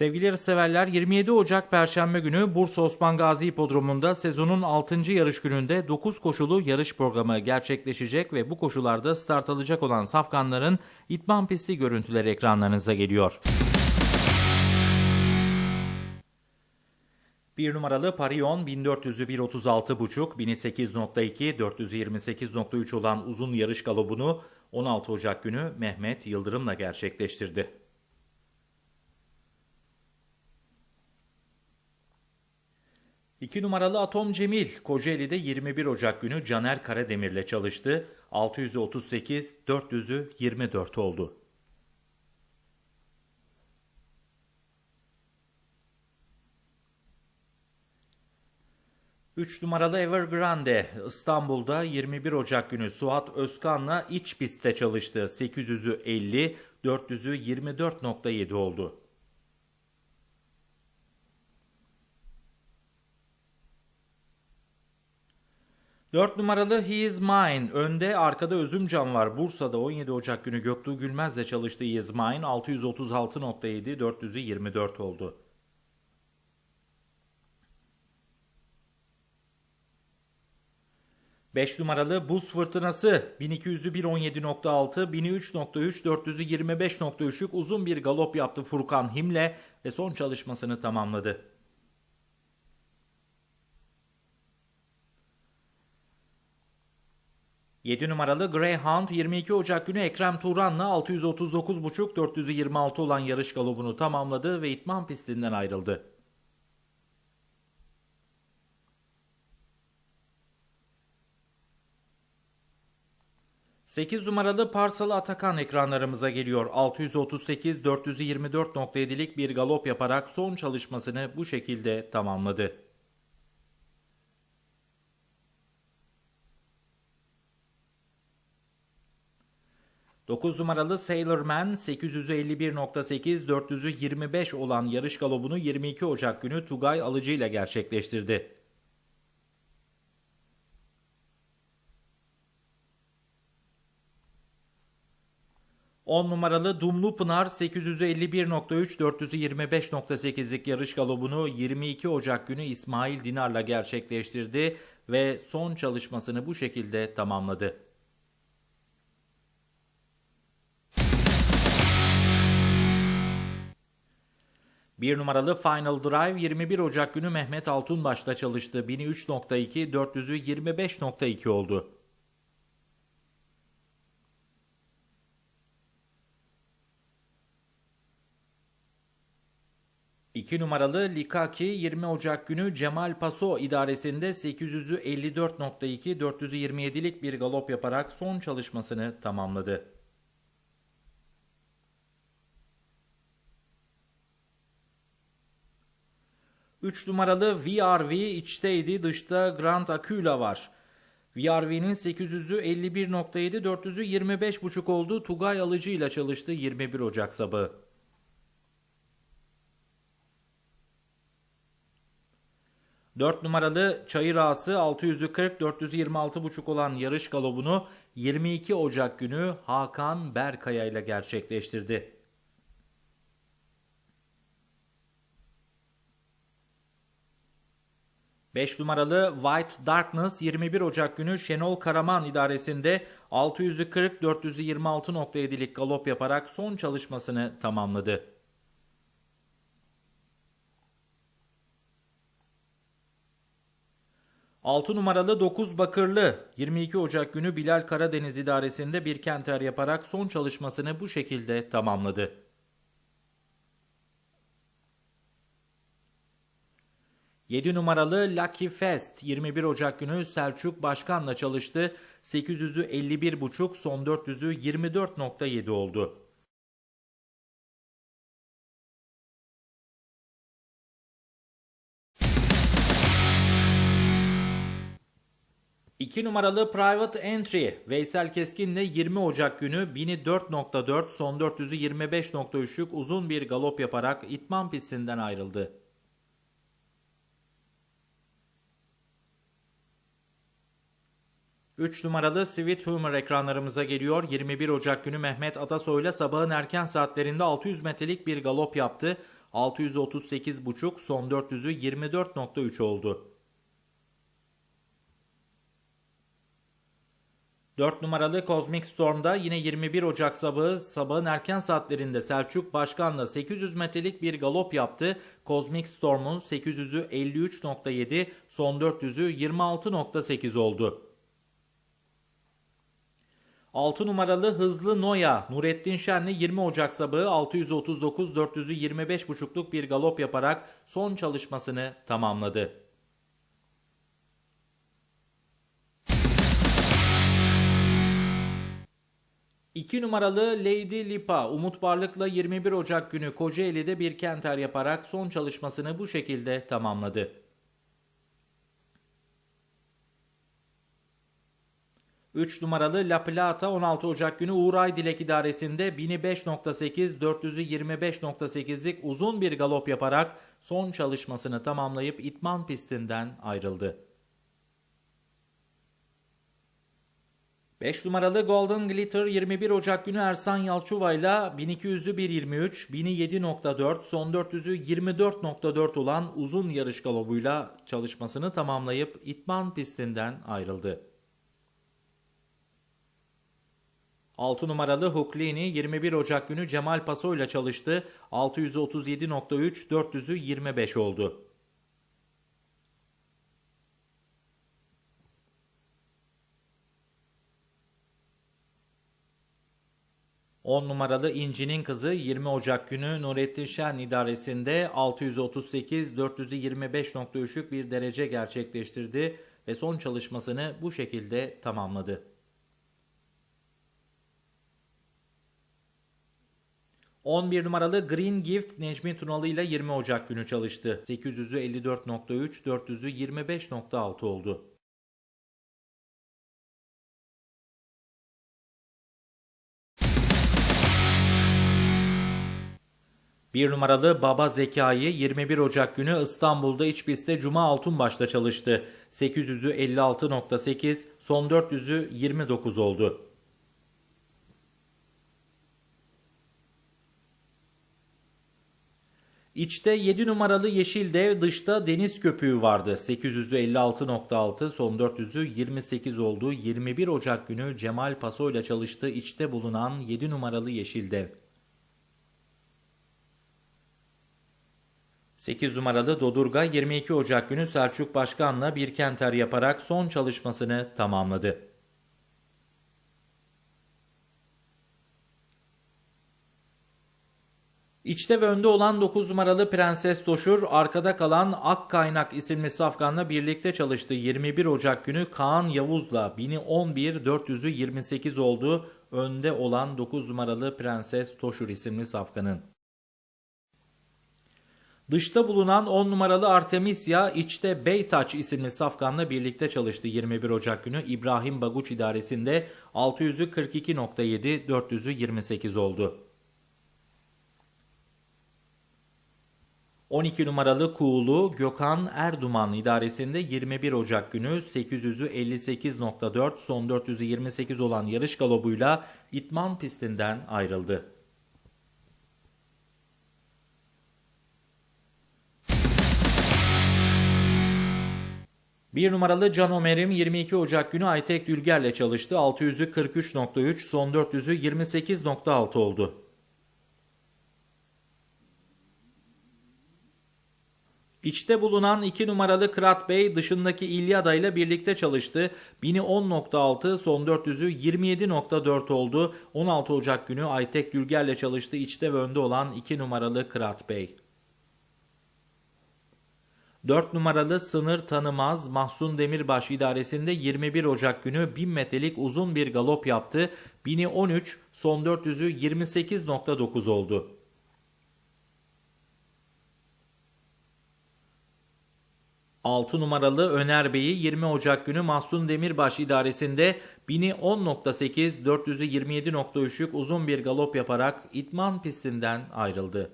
Sevgili yarışseverler 27 Ocak Perşembe günü Bursa Osman Gazi Hipodromu'nda sezonun 6. yarış gününde 9 koşulu yarış programı gerçekleşecek ve bu koşularda start alacak olan safkanların itman pisti görüntüleri ekranlarınıza geliyor. Bir numaralı Parion 1400'ü 136.5, 1008.2, 428.3 olan uzun yarış galobunu 16 Ocak günü Mehmet Yıldırım'la gerçekleştirdi. 2 numaralı Atom Cemil, Kocaeli'de 21 Ocak günü Caner Karademir'le çalıştı. 600'ü 38, 400'ü 24 oldu. 3 numaralı Evergrande İstanbul'da 21 Ocak günü Suat Özkan'la iç pistte çalıştı. 800'ü 50, 400'ü 24.7 oldu. Dört numaralı He Is Mine. Önde arkada Özümcan var. Bursa'da 17 Ocak günü Göktuğ Gülmez'le çalıştığı He Is Mine 636.7 400'ü 24 oldu. 5 numaralı Buz Fırtınası 1200'ü 117.6, 1003.3, 400'ü 25.3'lük uzun bir galop yaptı Furkan Himle ve son çalışmasını tamamladı. Yedi numaralı Greyhound 22 Ocak günü Ekrem Turan'la 639.5 426 olan yarış galobunu tamamladı ve itman pistinden ayrıldı. 8 numaralı Parsalı Atakan ekranlarımıza geliyor. 638 424.7'lik bir galop yaparak son çalışmasını bu şekilde tamamladı. Dokuz numaralı Sailorman 851.8 425 olan yarış galobunu 22 Ocak günü Tugay Alıcı ile gerçekleştirdi. 10 numaralı Dumlu Pınar 851.3 425.8'lik yarış galobunu 22 Ocak günü İsmail Dinar'la gerçekleştirdi ve son çalışmasını bu şekilde tamamladı. Bir numaralı Final Drive 21 Ocak günü Mehmet Altunbaş'ta çalıştı. 1003.2 400'ü 25.2 oldu. 2 numaralı Likaki 20 Ocak günü Cemal Paso idaresinde 800'ü 54.2 427'lik bir galop yaparak son çalışmasını tamamladı. Üç numaralı VRV içteydi dışta Grand Acula var. VRV'nin 800'ü 51.7 400'ü 25.5 oldu. Tugay Alıcı ile çalıştı 21 Ocak sabahı. 4 numaralı Çayır Ağası 640 426,5 olan yarış galobunu 22 Ocak günü Hakan Berkaya ile gerçekleştirdi. Beş numaralı White Darkness 21 Ocak günü Şenol Karaman idaresinde 640 426.7'lik galop yaparak son çalışmasını tamamladı. 6 numaralı 9 Bakırlı 22 Ocak günü Bilal Karadeniz idaresinde bir kenter yaparak son çalışmasını bu şekilde tamamladı. Yedi numaralı Lucky Fest 21 Ocak günü Selçuk Başkan'la çalıştı. 800'ü 51.5 son 400'ü 24.7 oldu. 2 numaralı Private Entry Veysel Keskin'le 20 Ocak günü 1004.4 son 400'ü 25.3'lük uzun bir galop yaparak itman pistinden ayrıldı. Üç numaralı Sweet Humor ekranlarımıza geliyor. 21 Ocak günü Mehmet Atasoy'la sabahın erken saatlerinde 600 metrelik bir galop yaptı. 638,5 son 400'ü 24.3 oldu. 4 numaralı Cosmic Storm'da yine 21 Ocak sabahı sabahın erken saatlerinde Selçuk Başkan'la 800 metrelik bir galop yaptı. Cosmic Storm'un 800'ü 53.7, son 400'ü 26.8 oldu. 6 numaralı Hızlı Noya Nurettin Şenli 20 Ocak sabahı 639 400'ü 25.5'luk bir galop yaparak son çalışmasını tamamladı. 2 numaralı Lady Lipa Umut Barlık'la 21 Ocak günü Kocaeli'de bir kenter yaparak son çalışmasını bu şekilde tamamladı. 3 numaralı La Plata 16 Ocak günü Uğur Aydilek idaresinde 1005.8 400'ü 25.8'lik uzun bir galop yaparak son çalışmasını tamamlayıp itman pistinden ayrıldı. 5 numaralı Golden Glitter 21 Ocak günü Ersan Yalçuva ile 1200'ü 1.23, 1007.4, son 400'ü 24.4 olan uzun yarış galobuyla çalışmasını tamamlayıp itman pistinden ayrıldı. 6 numaralı Huklini 21 Ocak günü Cemal Paso ile çalıştı. 637.3, 400'ü 25 oldu. 10 numaralı İnci'nin kızı 20 Ocak günü Nurettin Şen idaresinde 638 425.3'lük bir derece gerçekleştirdi ve son çalışmasını bu şekilde tamamladı. 11 numaralı Green Gift Necmi Tunalı ile 20 Ocak günü çalıştı. 800'ü 54.3, 400'ü 25.6 oldu. 1 numaralı Baba Zekai 21 Ocak günü İstanbul'da iç pistte Cuma Altunbaş'ta çalıştı. 800'ü 56.8, son 400'ü 29 oldu. İçte 7 numaralı Yeşil Dev, dışta Deniz Köpüğü vardı. 800'ü 56.6, son 400'ü 28 oldu. 21 Ocak günü Cemal Paso ile çalıştı. İçte bulunan 7 numaralı Yeşil Dev. 8 numaralı Dodurga 22 Ocak günü Selçuk Başkan'la bir kenter yaparak son çalışmasını tamamladı. İçte ve önde olan 9 numaralı Prenses Toşur, arkada kalan Ak Kaynak isimli safkanla birlikte çalıştı. 21 Ocak günü Kaan Yavuz'la 1011 400'ü 28 oldu. Önde olan 9 numaralı Prenses Toşur isimli safkanın. Dışta bulunan 10 numaralı Artemisia, içte Beytaç isimli safkanla birlikte çalıştı 21 Ocak günü İbrahim Baguç idaresinde 600'ü 42.7, 400'ü 28 oldu. 12 numaralı Kuğulu Gökhan Erduman idaresinde 21 Ocak günü 800'ü 58.4 son 400'ü 28 olan yarış galobuyla itman pistinden ayrıldı. 1 numaralı Can Ömer'im 22 Ocak günü Aytek Dülger'le çalıştı. 600'ü 43.3, son 400'ü 28.6 oldu. İçte bulunan 2 numaralı Kırat Bey dışındaki İlyada ile birlikte çalıştı. 1000'i 10.6 son 400'ü 27.4 oldu. 16 Ocak günü Aytek Dülger'le çalıştı. İçte ve önde olan 2 numaralı Kırat Bey. 4 numaralı sınır tanımaz Mahsun Demirbaş idaresinde 21 Ocak günü 1000 metrelik uzun bir galop yaptı. 1000'i 13, son 400'ü 28.9 oldu. Altı numaralı Öner Bey'i 20 Ocak günü Mahsun Demirbaş idaresinde 1000'i 10.8, 400'ü 27.3'lük uzun bir galop yaparak itman pistinden ayrıldı.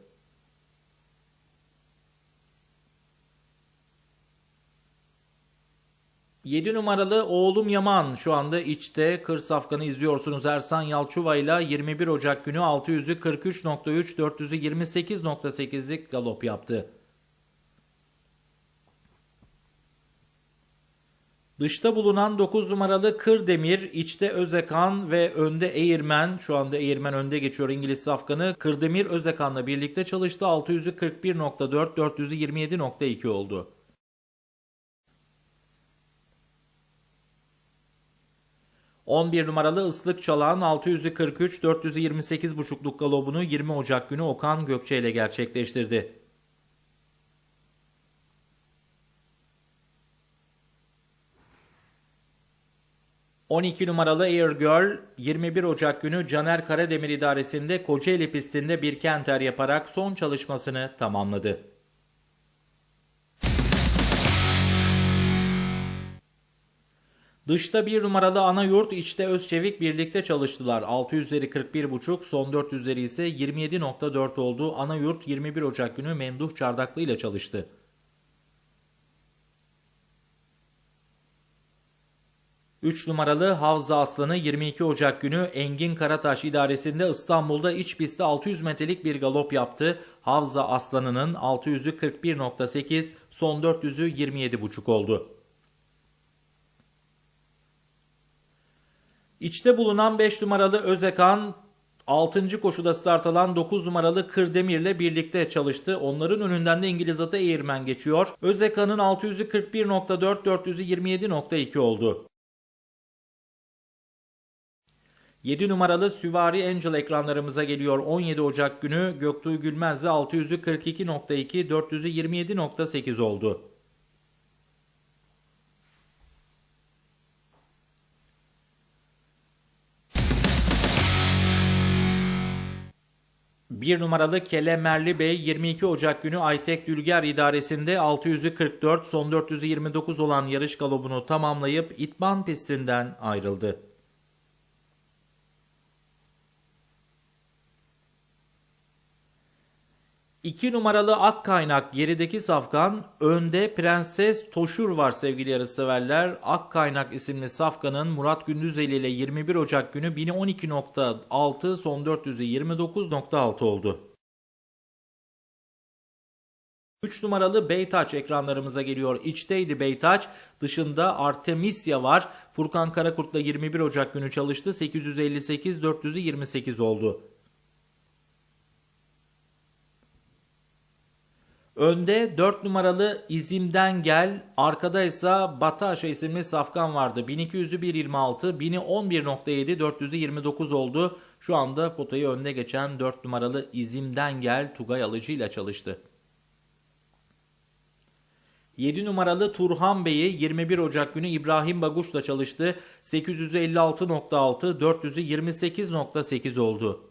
7 numaralı Oğlum Yaman şu anda içte kır safkanı izliyorsunuz. Ersan Yalçuva ile 21 Ocak günü 600'ü 43.3 400'ü 28.8'lik galop yaptı. Dışta bulunan 9 numaralı Kırdemir, içte Özekan ve önde Eğirmen. Şu anda Eğirmen önde geçiyor İngiliz safkanı. Kırdemir Özekan'la birlikte çalıştı. 600'ü 41.4, 400'ü 27.2 oldu. ...11 numaralı ıslık çalan 600'ü 43, 428,5'luk galobunu 20 Ocak günü Okan Gökçe ile gerçekleştirdi. 12 numaralı Air Girl 21 Ocak günü Caner Karademir idaresinde Kocaeli pistinde bir kenter yaparak son çalışmasını tamamladı. Dışta bir numaralı ana yurt, içte Özçevik birlikte çalıştılar. 600'leri 41,5, son 400'leri ise 27.4 oldu. Ana yurt 21 Ocak günü Memduh Çardaklı ile çalıştı. 3 numaralı Havza Aslanı 22 Ocak günü Engin Karataş idaresinde İstanbul'da iç pistte 600 metrelik bir galop yaptı. Havza Aslanı'nın 600'ü 41.8, son 400'ü 27.5 oldu. İçte bulunan 5 numaralı Özekan 6. koşuda start alan 9 numaralı Kırdemir ile birlikte çalıştı. Onların önünden de İngiliz atı Eğirmen geçiyor. Özekan'ın 600'ü 41.4, 400'ü 27.2 oldu. 7 numaralı Süvari Angel ekranlarımıza geliyor. 17 Ocak günü Göktuğ Gülmez'le 600'ü 42.2, 400'ü 27.8 oldu. Bir numaralı Kele Merli Bey 22 Ocak günü Aytek Dülger idaresinde 600'ü 44, son 400'ü 29 olan yarış galobunu tamamlayıp İtman pistinden ayrıldı. 2 numaralı ak kaynak gerideki safkan, önde Prenses Toşur var sevgili yarışseverler. Ak kaynak isimli safkanın Murat Gündüzeli ile 21 Ocak günü 1012.6 son 400'ü 29.6 oldu. 3 numaralı Beytaç ekranlarımıza geliyor. İçteydi Beytaç. Dışında Artemisia var. Furkan Karakurt'la 21 Ocak günü çalıştı. 858 400'ü 28 oldu. Önde 4 numaralı İzim'den gel, arkada ise Bataşa isimli safkan vardı. 1200'ü 1.26, 1000'i 11.7, 400'ü 29 oldu. Şu anda potayı önde geçen 4 numaralı İzim'den gel Tugay Alıcı ile çalıştı. 7 numaralı Turhan Bey'i 21 Ocak günü İbrahim Baguş'la çalıştı. 856.6, 400'ü 28.8 oldu.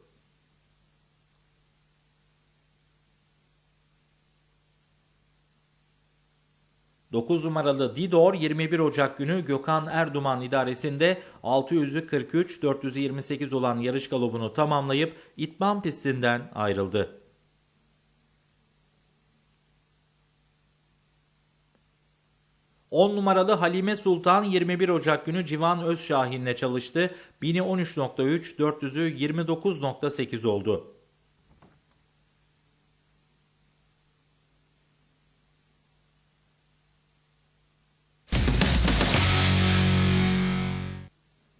9 numaralı Didor 21 Ocak günü Gökhan Erduman idaresinde 600'ü 43, 428 olan yarış galobunu tamamlayıp İtman pistinden ayrıldı. On numaralı Halime Sultan 21 Ocak günü Civan Özşahin'le çalıştı. 1000'i 13.3, 400'ü 29.8 oldu.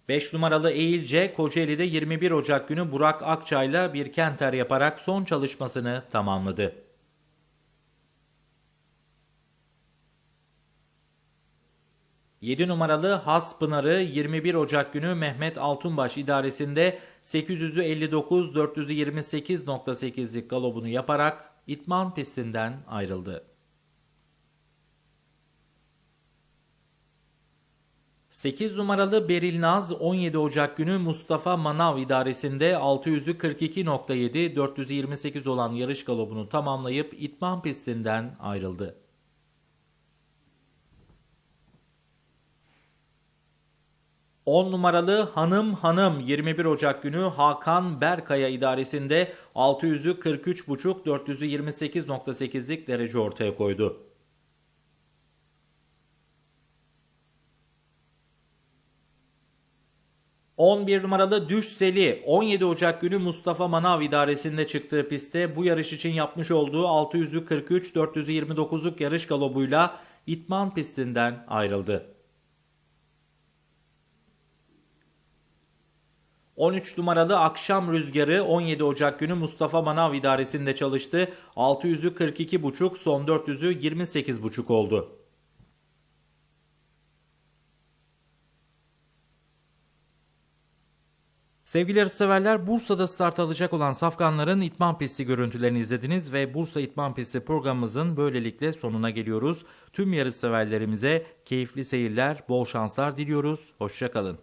5 numaralı Eğilce Kocaeli'de 21 Ocak günü Burak Akçay'la bir kenter yaparak son çalışmasını tamamladı. Yedi numaralı Has Pınarı 21 Ocak günü Mehmet Altunbaş idaresinde 800'ü 59 428.8'lik galobunu yaparak İtman pistinden ayrıldı. 8 numaralı Beril Naz 17 Ocak günü Mustafa Manav idaresinde 600'ü 42.7 428 olan yarış galobunu tamamlayıp itman pistinden ayrıldı. On numaralı Hanım Hanım 21 Ocak günü Hakan Berkaya idaresinde 600'ü 43.5 400'ü 28.8'lik derece ortaya koydu. 11 numaralı Düş Seli 17 Ocak günü Mustafa Manav idaresinde çıktığı pistte bu yarış için yapmış olduğu 600'ü 43 429'luk yarış galobuyla İtman pistinden ayrıldı. 13 numaralı Akşam Rüzgarı 17 Ocak günü Mustafa Manav idaresinde çalıştı. 600'ü 42,5 son 400'ü 28,5 oldu. Sevgili yarışseverler Bursa'da start alacak olan safkanların itman pisti görüntülerini izlediniz ve Bursa İtman Pisti programımızın böylelikle sonuna geliyoruz. Tüm yarışseverlerimize keyifli seyirler, bol şanslar diliyoruz. Hoşçakalın.